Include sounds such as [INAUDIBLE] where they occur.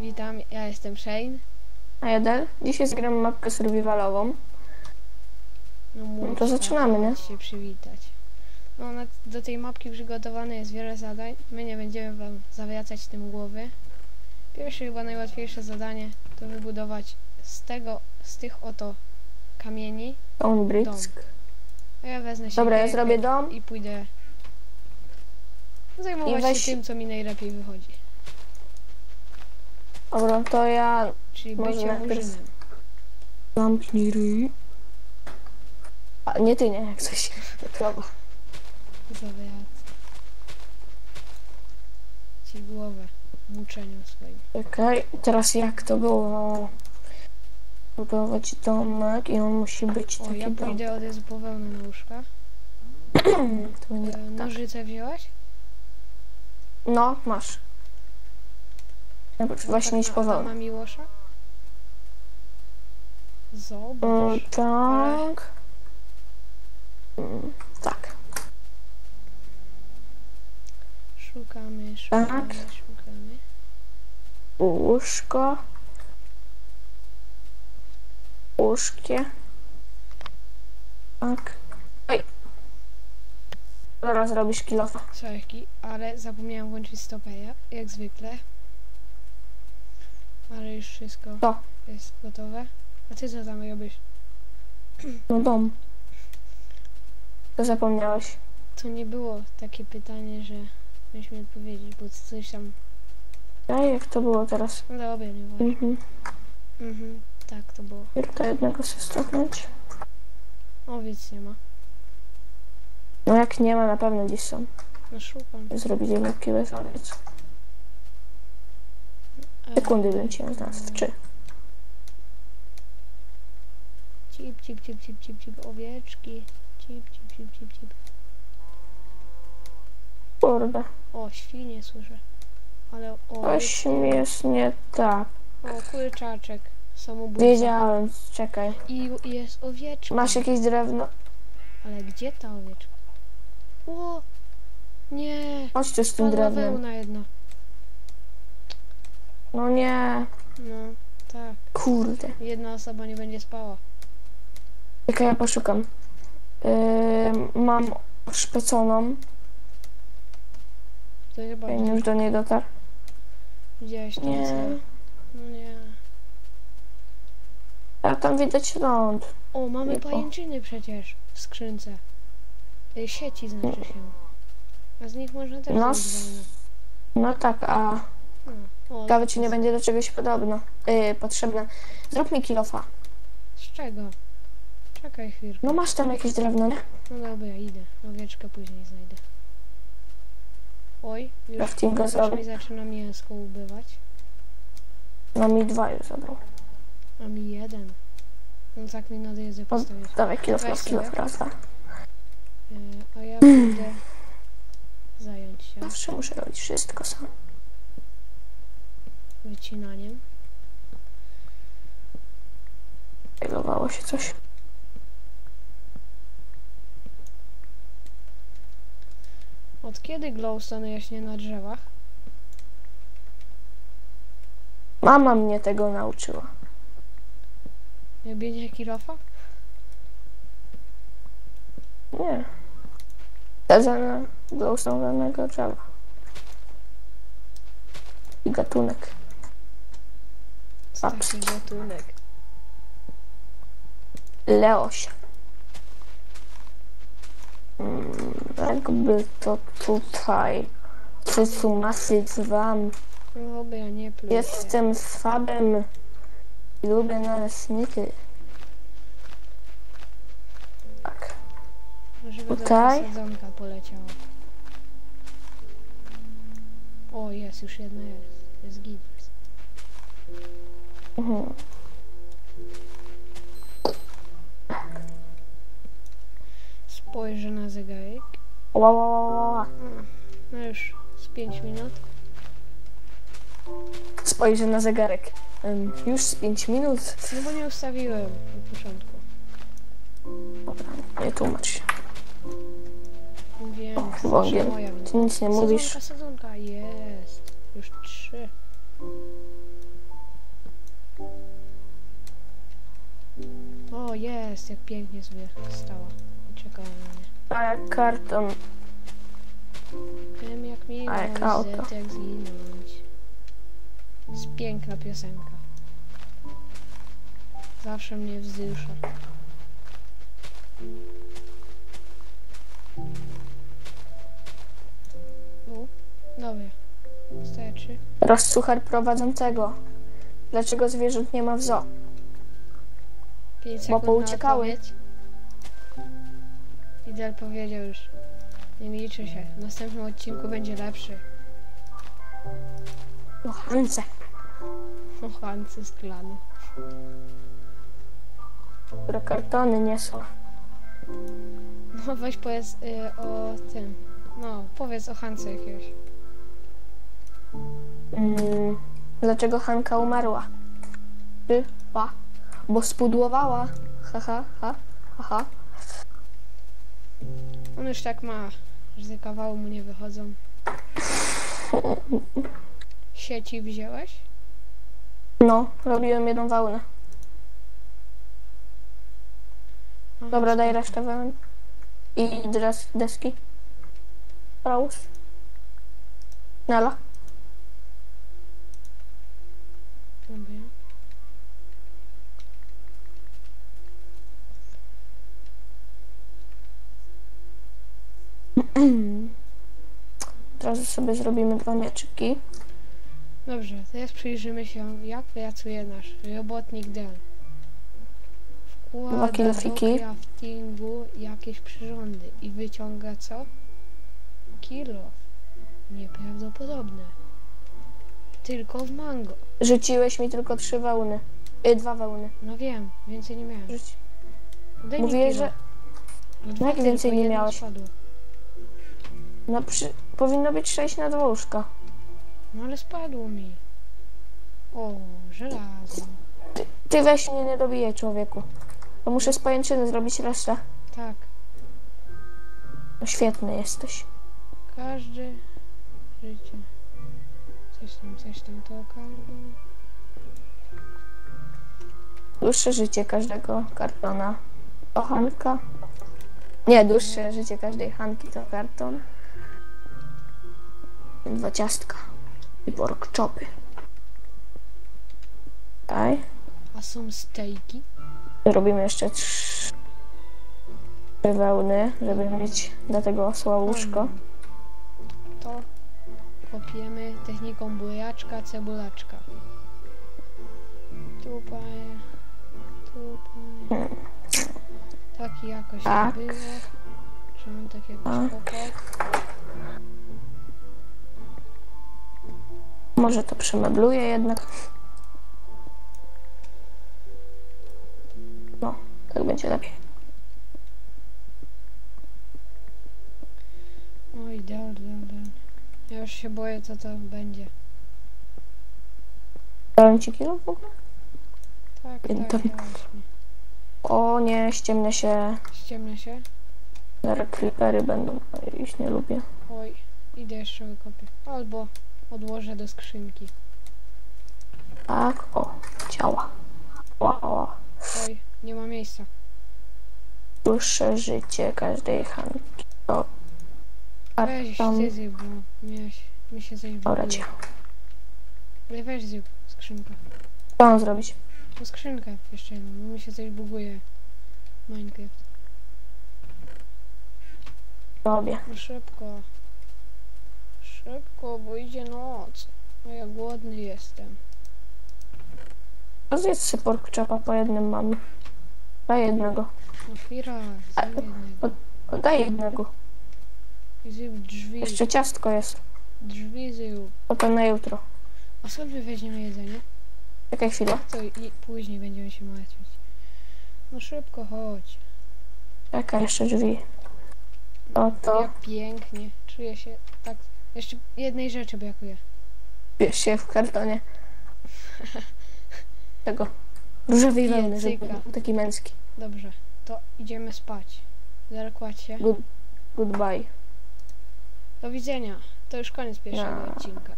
Witam, ja jestem Shane. A Jedel, dzisiaj zgram mapkę survivalową. No, młodszy, to zaczynamy, nie? się przywitać. No, na, do tej mapki przygotowane jest wiele zadań. My nie będziemy wam zawracać tym głowy. Pierwsze chyba najłatwiejsze zadanie to wybudować z tego, z tych oto kamieni. A ja wezmę się Dobra, ja zrobię dom. i pójdę zajmować I weź- się tym, co mi najlepiej wychodzi. Dobra, to ja Czyli Może bycie najpierw- murzynem. zamknij ryj. A nie ty, nie, jak coś. Krowa. Zawracę. Ci głowę muczeniu swoim. Czekaj, teraz jak to było? Budować domek i on musi być O, taki ja dom. pójdę od razu po wełnę na łóżka. [CLEARS THROAT] To nie, E, tak. nożyce wzięłaś? No, masz. Właśnie iść po Adama. Miłosza? Zobacz. Mm, tak. Mm, tak. Szukamy, szukamy, Tak. szukamy. Łóżko. Łóżkie. Tak. Oj. Zaraz robisz kilofa. Sorki, ale zapomniałam włączyć stopeja, jak zwykle. Ale już wszystko To. jest gotowe. A ty co tam robisz? No dom. To zapomniałeś. To nie było takie pytanie, że mieliśmy odpowiedzieć, bo coś tam... A jak to było teraz? No dobra, nie ważne. Mhm. Mhm, tak to było. To jednego sobie stopnąć. Owiec nie ma. No jak nie ma, na pewno gdzieś są. No szukam. Zrobić jedną kilo z owiec. E, Sekundy bym cię znalazł. Trzy. Cip, cip, cip, cip, cip, cip, owieczki. Cip, cip, cip, cip, cip. Kurde. O, świnie słyszę. Ale o, Coś mi jest nie tak. o kurczaczek. Samobójca. Wiedziałem, czekaj. I jest owieczka. Masz jakieś drewno? Ale gdzie ta owieczka? O! Nie! Chodź tu z tym Padła drewnem. wełna jedna. No nie. No, tak. Kurde. Jedna osoba nie będzie spała. Czekaj, ja poszukam. Yy, mam szpeconą. To chyba Ja już do niej dotarł. widziałeś to, Nie. No nie. A tam widać ląd. O, mamy Nie po- pajęczyny przecież w skrzynce. Y, Sieci znaczy się. A z nich można też No. No tak, a No. O, ciekawe czy nie będzie do czegoś podobno. Yy, potrzebne. Zrób mi kilofa. Z czego? Czekaj chwilkę. No masz tam jakieś drewno, nie? No dobra, idę. Owieczkę później znajdę. Oj, już, Craftinga już zrobię. mi zaczyna mięsko ubywać. No mi dwa już zabrał. A mi jeden. No tak mi nade jedzę No, postawić. dawaj kilof sobie. kilof raz, dwa. E, a ja pójdę [CLEARS THROAT] zająć się Zawsze muszę robić wszystko sam. Wycinaniem. Failowało się coś. Od kiedy glowstone jaśnie na drzewach? Mama mnie tego nauczyła. Robienie kilofa? Nie. Tezę glowstone'owanego drzewa. I gatunek. Taki gatunek. Leosia. Mm, jakby to tutaj. Przysumasyć wam. Dobra, nie pluj. Jestem swabem. i Lubię naleśniki. Tak. Żeby Tutaj. sadzonka poleciało. O, jest, już jedna jest. Jest git. Mhm. Spojrzę na zegarek. Ła, ła, ła, ła. No już z 5 minut. Spojrzę na zegarek. Ym, już z 5 minut. No bo nie ustawiłem na początku. Dobra, nie tłumacz się. Wiem, moja wina. Ty nic nie mówisz. Sadzonka, sadzonka, jest. Jest, jak pięknie sobie stała i czekała na mnie. A jak karton. Wiem jak minąć, A jak auto. Z jak zginąć. Jest piękna piosenka. Zawsze mnie wzrusza. U, dobra. Staje trzy. Rozsuchar prowadzącego. Dlaczego zwierząt nie ma w zoo? 5 Bo pouciekały. Idel powiedział już. Nie liczy się. W następnym odcinku będzie lepszy. Kochance. Ochance z klanu. Które kartony nie są. No weź powiedz y, o tym. No, powiedz o Hance jakiegoś. Mm, dlaczego Hanka umarła? Ty, pa. Bo spudłowała. Ha, ha, ha, ha. On już tak ma, że ze kawału mu nie wychodzą. Sieci wziąłeś? No, robiłem jedną wełnę. Aha, Dobra, daj resztę wełny. I teraz deski. Raus. Nela. Dobra. [CLEARS THROAT] Teraz sobie zrobimy dwa mieczyki. Dobrze, teraz przyjrzymy się, jak pracuje nasz robotnik Del. Wkłada do craftingu jakieś przyrządy i wyciąga co? Kilo. Nieprawdopodobne. Tylko w mango. Rzuciłeś mi tylko trzy wełny. Y, dwa wełny. No wiem, więcej nie miałem. Daj Mówię, kilo. że No tylko, więcej nie miałeś? Spadło. No, przy... powinno być sześć na dwa łóżka. No ale spadło mi. O, żelazo. Ty weź mnie nie dobijaj, człowieku. Bo muszę z pajęczyny zrobić resztę. Tak, No, świetny jesteś. każde życie. Coś tam, coś tam, to każde. Dłuższe życie każdego kartona. To Hanka. Nie, dłuższe życie każdej Hanki to karton. Dwa ciastka. I pork chopy. Daj. A są stejki? Robimy jeszcze trzy wełny, żeby mieć do tego osła łóżko. To kopiemy techniką bujaczka, cebulaczka. Tutaj, tutaj. Taki jakoś Tak. było. Czy on tak jakoś Tak. Może to przemebluję jednak. No, tak będzie lepiej. Oj, dal, dal. Ja już się boję, co to będzie. Dałem ci kilo w ogóle? Tak, tak, mi. O nie, ściemnia się. Ściemnia się? Zaraz creepery będą. ja ich nie lubię. Oj, idę jeszcze wykopię. Albo odłożę do skrzynki. Tak, o, działa. Wow. Oj, nie ma miejsca. Dłuższe życie każdej Hanki. To Weź ty zrób, bo miałeś, mi się coś Dobra. Ale weź zrób skrzynkę. Co mam zrobić? No skrzynkę jeszcze jedną, bo mi się coś buguje. Minecraft. Robię. No szybko. Szybko, bo idzie noc. A ja głodny jestem. A Zjedz sobie pork chopa po jednym mam. Daj jednego. No chwila, A- zrób jednego. O, daj jednego. Zrób drzwi. Jeszcze ciastko jest. Drzwi zrób. Potem na jutro. A skąd my weźmiemy jedzenie? Czekaj chwilę. To i później będziemy się martwić. No szybko, chodź. Czekaj, jeszcze drzwi. O to. Jak pięknie. Czuję się tak... Jeszcze jednej rzeczy brakuje. Bierz się w kartonie. Tego. Różowej wełny, żeby Piecyka. był taki męski. Dobrze, to idziemy spać. Zerkłać się. Good, goodbye. Do widzenia. To już koniec pierwszego Ja. odcinka.